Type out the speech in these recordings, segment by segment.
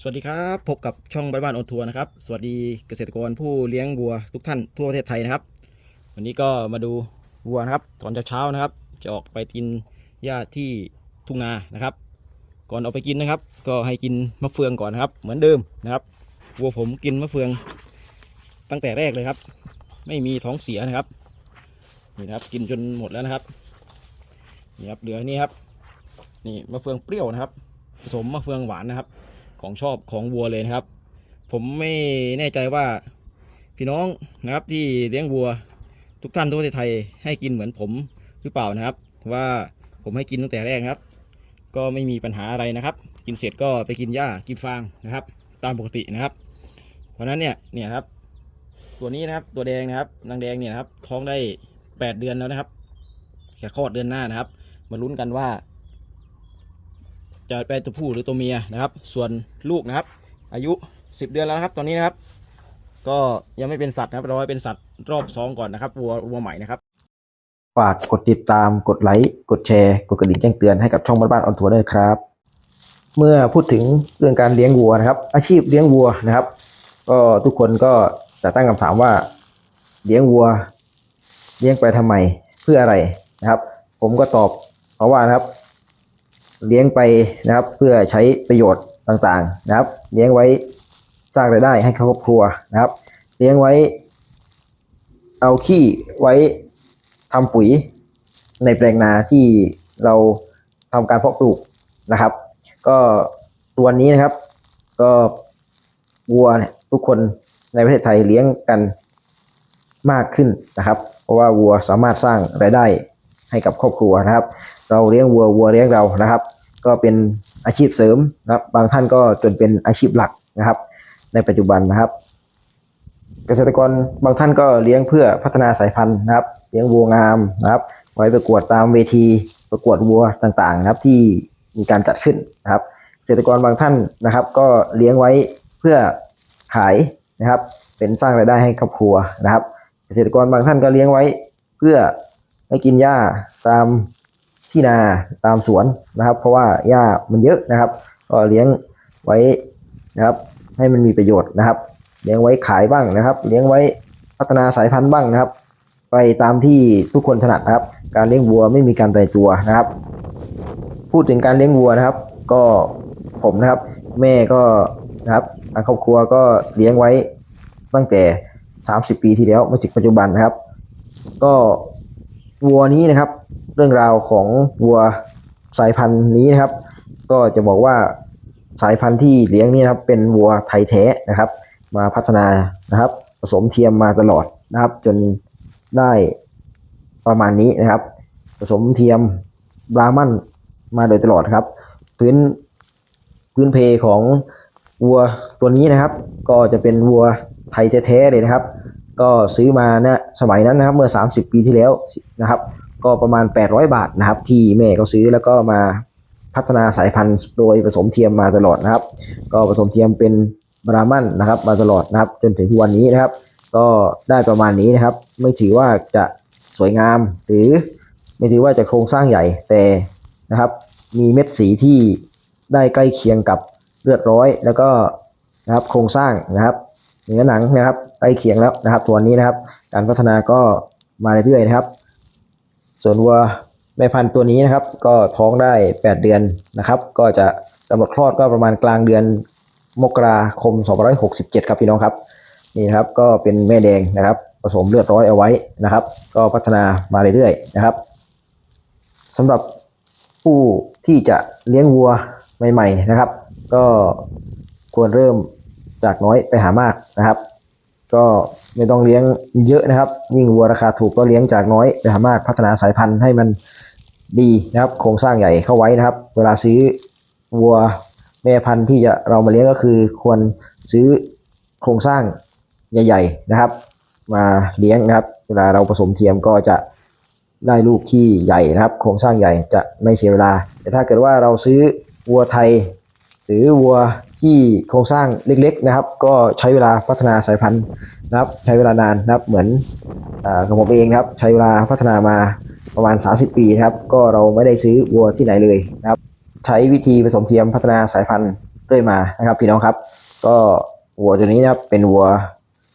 สวัสดีครับพบกับช่องบ้านบ้านออนทัวร์นะครับสวัสดีเกษตรกรผู้เลี้ยงวัวทุกท่านทั่วประเทศไทยนะครับ วันนี้ก็มาดูวัวนะครับตอนเช้าๆนะครับ จะออกไปกินหญ้าที่ทุ่งนานะครับ ก่อนเอาไปกินนะครับ ก็ให้กินมะเฟืองก่อนนะครับ เหมือนเดิมนะครับวัวผมกินมะเฟืองตั้งแต่แรกเลยครับ ไม่มีท้องเสียนะครับนี่นะครับกินจนหมดแล้วนะครับนี่ครับเหลือนี่ครับนี่มะเฟืองเปรี้ยวนะครับ ผสมมะเฟืองหวานนะครับ ของชอบของวัวเลยนะครับ ผมไม่แน่ใจว่าพี่น้องนะครับที่เลี้ยงวัวทุกท่านทั่วประเทศไทยให้กินเหมือนผมหรือเปล่านะครับ ว่าผมให้กินตั้งแต่แรกนะครับ ก็ไม่มีปัญหาอะไรนะครับ กินเสร็จก็ไปกินหญ้ากินฟางนะครับ ตามปกตินะครับ เพราะฉะนั้นเนี่ยเนี่ยครับ ตัวนี้นะครับตัวแดงนะครับนางแดงเนี่ยครับท้องได้ 8 เดือนแล้วนะครับแค่คลอดเดือนหน้านะครับ มาลุ้นกันว่า จะเป็นตัวผู้หรือตัวเมียนะครับ ส่วนลูกนะครับ อายุ 10 เดือนแล้วนะครับ ตอนนี้นะครับ ก็ยังไม่เป็นสัตว์นะครับรอให้เป็นสัตว์รอบสองก่อนนะครับวัววัวใหม่นะครับฝากกดติดตามกดไลค์กดแชร์ กดกระดิ่งแจ้งเตือนให้กับช่องบ้านบ้านออนทัวร์ด้วยครับ เมื่อพูดถึงเรื่องการเลี้ยงวัวนะครับ อาชีพเลี้ยงวัวนะครับ ก็ทุกคนก็จะตั้งคำถามว่า เลี้ยงวัว เลี้ยงไปทำไมเพื่ออะไรนะครับ ผมก็ตอบเพราะว่านะครับ เลี้ยงไปนะครับ เพื่อใช้ประโยชน์ต่างๆนะครับ เลี้ยงไว้สร้างรายได้ให้ครอบครัวนะครับ เลี้ยงไว้ เอาขี้ไว้ทำปุ๋ยในแปลงนาที่เราทำการเพาะปลูกนะครับ ก็ตัวนี้นะครับ ก็วัวเนี่ยทุกคนในประเทศไทยเลี้ยงกันมากขึ้นนะครับ เพราะว่าวัวสามารถสร้างรายได้ให้กับครอบครัวนะครับ เราเลี้ยงวัววัวเลี้ยงเรานะครับ ก็เป็นอาชีพเสริมนะครับ บางท่านก็จนเป็นอาชีพหลักนะครับ ในปัจจุบันนะครับ เกษตรกรบางท่านก็เลี้ยงเพื่อพัฒนาสายพันธุ์นะครับ เลี้ยงวัวงามนะครับ ไว้ประกวดตามเวทีประกวดวัวต่างๆ นะครับที่มีการจัดขึ้นนะครับ เกษตรกรบางท่านนะครับ ก็เลี้ยงไว้เพื่อขายนะครับ เป็นสร้างรายได้ให้ครอบครัวนะครับ เกษตรกรบางท่านก็เลี้ยงไว้เพื่อให้กินหญ้าตาม ที่นาตามสวนนะครับ เพราะว่าหญ้ามันเยอะนะครับ ก็เลี้ยงไว้นะครับ ให้มันมีประโยชน์นะครับ เลี้ยงไว้ขายบ้างนะครับ เลี้ยงไว้พัฒนาสายพันธุ์บ้างนะครับ ไปตามที่ทุกคนถนัดนะครับ การเลี้ยงวัวไม่มีการตายตัวนะครับ พูดถึงการเลี้ยงวัวนะครับ ก็ผมนะครับ แม่ก็นะครับทางครอบครัวก็เลี้ยงไว้ตั้งแต่ 30 ปีที่แล้วมาถึงปัจจุบันนะครับ ก็วัวนี้นะครับ เรื่องราวของวัวสายพันธุ์นี้นะครับ ก็จะบอกว่าสายพันธุ์ที่เลี้ยงนี่นะครับเป็นวัวไทยแท้นะครับ มาพัฒนานะครับ ผสมเทียมมาตลอดนะครับ จนได้ประมาณนี้นะครับ ผสมเทียมบรามันมาโดยตลอดครับ พื้นพื้นเพของวัวตัวนี้นะครับ ก็จะเป็นวัวไทยแท้ๆเลยนะครับ ก็ซื้อมาเนี่ยสมัยนั้นนะครับเมื่อ 30 ปีที่แล้วนะครับ ก็ประมาณ 800 บาทนะครับ ที่แม่เขาซื้อแล้วก็มาพัฒนาสายพันธุ์โดยผสมเทียมมาตลอดนะครับ ก็ผสมเทียมเป็นบรามันนะครับ มาตลอดนะครับ จนถึงทุกวันนี้นะครับ ก็ได้ประมาณนี้นะครับ ไม่ถือว่าจะสวยงามหรือไม่ถือว่าจะโครงสร้างใหญ่แต่นะครับ มีเม็ดสีที่ได้ใกล้เคียงกับเลือดร้อย แล้วก็นะครับโครงสร้างนะครับเนื้อหนังนะครับใกล้เคียงแล้วนะครับตัวนี้นะครับ การพัฒนาก็มาเรื่อยๆนะครับ ส่วนวัวแม่พันธุ์ตัวนี้นะครับ ก็ท้องได้ 8 เดือนนะครับ ก็จะกำหนดคลอดก็ประมาณกลางเดือนมกราคม 2567 ครับพี่น้องครับนี่นะครับก็เป็นแม่แดงนะครับผสมเลือดร้อยเอาไว้นะครับ ก็พัฒนามาเรื่อยๆนะครับสำหรับผู้ที่จะเลี้ยงวัวใหม่ ๆนะครับ ก็ควรเริ่มจากน้อยไปหามากนะครับ ก็ไม่ต้องเลี้ยงเยอะนะครับ ยิ่งวัวราคาถูกก็เลี้ยงจากน้อยไปหามากพัฒนาสายพันธุ์ให้มันดีนะครับ โครงสร้างใหญ่เข้าไว้นะครับ เวลาซื้อวัวแม่พันธุ์ที่จะเรามาเลี้ยงก็คือควรซื้อโครงสร้างใหญ่ ๆนะครับ มาเลี้ยงนะครับ เวลาเราผสมเทียมก็จะได้ลูกที่ใหญ่นะครับ โครงสร้างใหญ่จะไม่เสียเวลา แต่ถ้าเกิดว่าเราซื้อวัวไทย หรือวัว ที่โครงสร้างเล็กๆนะครับ ก็ใช้เวลาพัฒนาสายพันธุ์นะครับ ใช้เวลานานนะครับ เหมือนอาของผมเองนะครับ ใช้เวลาพัฒนามาประมาณ 30 ปีนะครับ ก็เราไม่ได้ซื้อวัวที่ไหนเลยนะครับ ใช้วิธีผสมเทียมพัฒนาสายพันธุ์เรื่อยมานะครับ พี่น้องครับ ก็วัวตัวนี้นะครับเป็นวัว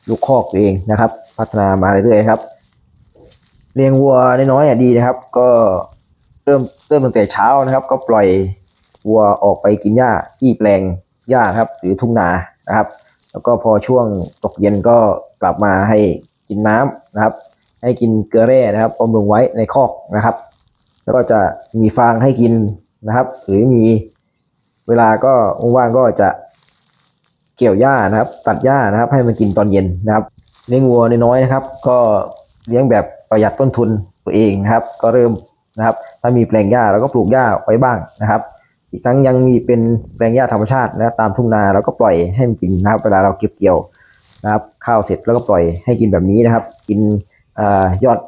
ลูกคอกเองนะครับ พัฒนามาเรื่อยๆครับเลี้ยงวัวน้อยๆอะดีนะครับ ก็เริ่มเริ่มตั้งแต่เช้านะครับ ก็ปล่อยวัวออกไปกินหญ้าที่แปลง หญ้าครับ หรือทุ่งนานะครับ แล้วก็พอช่วงตกเย็นก็กลับมาให้กินน้ำนะครับ ให้กินเกลือแร่นะครับบำรุงไว้ในคอกนะครับ แล้วก็จะมีฟางให้กินนะครับ หรือมีเวลาก็ว่างก็จะเกี่ยวหญ้านะครับ ตัดหญ้านะครับ ให้มันกินตอนเย็นนะครับเลี้ยงวัวน้อยๆนะครับ ก็เลี้ยงแบบประหยัดต้นทุนตัวเองนะครับ ก็เริ่มนะครับ ถ้ามีแปลงหญ้าเราก็ปลูกหญ้าไว้บ้างนะครับ อีกทั้งยังมีเป็นแปลงหญ้าธรรมชาตินะตามทุ่งนาเราก็ปล่อยให้มันกินนะครับเวลาเราเก็บเกี่ยวนะครับข้าวเสร็จแล้วก็ปล่อยให้กินแบบนี้นะครับ กินอยอด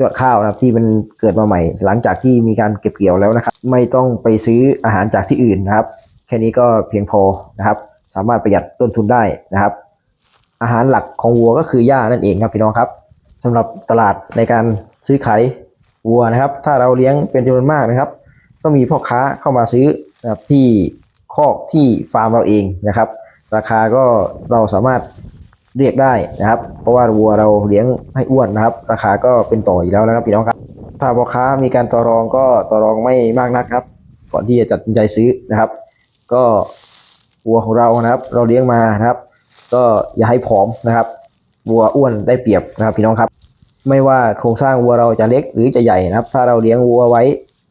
ยอดข้าวนะครับที่มันเกิดมาใหม่ หลังจากที่มีการเก็บเกี่ยวแล้วนะครับ ไม่ต้องไปซื้ออาหารจากที่อื่นนะครับ แค่นี้ก็เพียงพอนะครับ สามารถประหยัดต้นทุนได้นะครับ อาหารหลักของวัวก็คือหญ้านั่นเองครับพี่น้องครับสำหรับตลาดในการซื้อขายวัวนะครับ ถ้าเราเลี้ยงเป็นจำนวนมากนะครับ ก็มีพ่อค้าเข้ามาซื้อนะครับที่คอกที่ฟาร์มเราเองนะครับ ราคาก็เราสามารถเรียกได้นะครับ เพราะว่าวัวเราเลี้ยงให้อ้วนนะครับ ราคาก็เป็นต่ออยู่แล้วนะครับพี่น้องครับ ถ้าพ่อค้ามีการต่อรองก็ต่อรองไม่มากนักครับ ก่อนที่จะตัดใจซื้อนะครับ ก็วัวของเรานะครับ เราเลี้ยงมานะครับ ก็อย่าให้ผอมนะครับวัวอ้วนได้เปรียบนะครับพี่น้องครับ ไม่ว่าโครงสร้างวัวเราจะเล็กหรือจะใหญ่นะครับ ถ้าเราเลี้ยงวัวไว้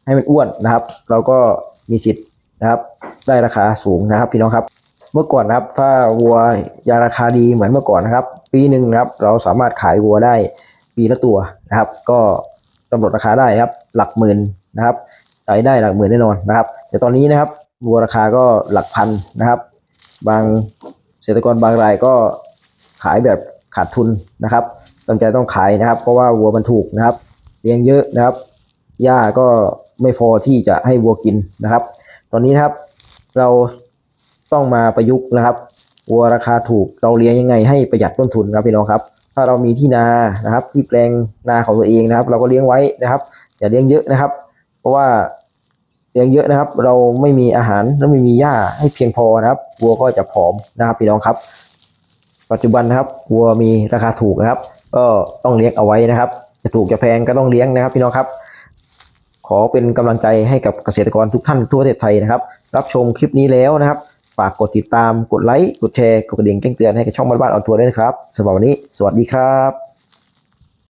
ให้มันอ้วนนะครับ เราก็มีสิทธิ์นะครับ ได้ราคาสูงนะครับพี่น้องครับ เมื่อก่อนนะครับ ถ้าวัวยาราคาดีเหมือนเมื่อก่อนนะครับ ปีหนึ่งนะครับ เราสามารถขายวัวได้ปีละตัวนะครับ ก็กำหนดราคาได้นะครับ หลักหมื่นนะครับรายได้หลักหมื่นแน่นอนนะครับ แต่ตอนนี้นะครับวัวราคาก็หลักพันนะครับ บางเกษตรกรบางรายก็ขายแบบขาดทุนนะครับจำใจต้องขายนะครับ เพราะว่าวัวมันถูกนะครับ เลี้ยงเยอะนะครับ หญ้าก็ไม่พอที่จะให้วัวกินนะครับ ตอนนี้นะครับเราต้องมาประยุกต์นะครับวัวราคาถูกเราเลี้ยงยังไงให้ประหยัดต้นทุนครับพี่น้องครับ ถ้าเรามีที่นานะครับ ที่แปลงนาของตัวเองนะครับ เราก็เลี้ยงไว้นะครับ อย่าเลี้ยงเยอะนะครับ เพราะว่าเลี้ยงเยอะนะครับ เราไม่มีอาหารและไม่มีหญ้าให้เพียงพอนะครับวัวก็จะผอมนะครับพี่น้องครับ ปัจจุบันนะครับวัวมีราคาถูกนะครับ ก็ต้องเลี้ยงเอาไว้นะครับ จะถูกจะแพงก็ต้องเลี้ยงนะครับ พี่น้องครับ ขอเป็นกำลังใจให้กับเกษตรกรทุกท่านทั่วประเทศไทยนะครับ รับชมคลิปนี้แล้วนะครับ ฝากกดติดตาม กดไลค์ กดแชร์ กดกระดิ่งแจ้งเตือนให้กับช่องบ้านบ้านออนทัวร์ด้วยนะครับสำหรับวันนี้ สวัสดีครับ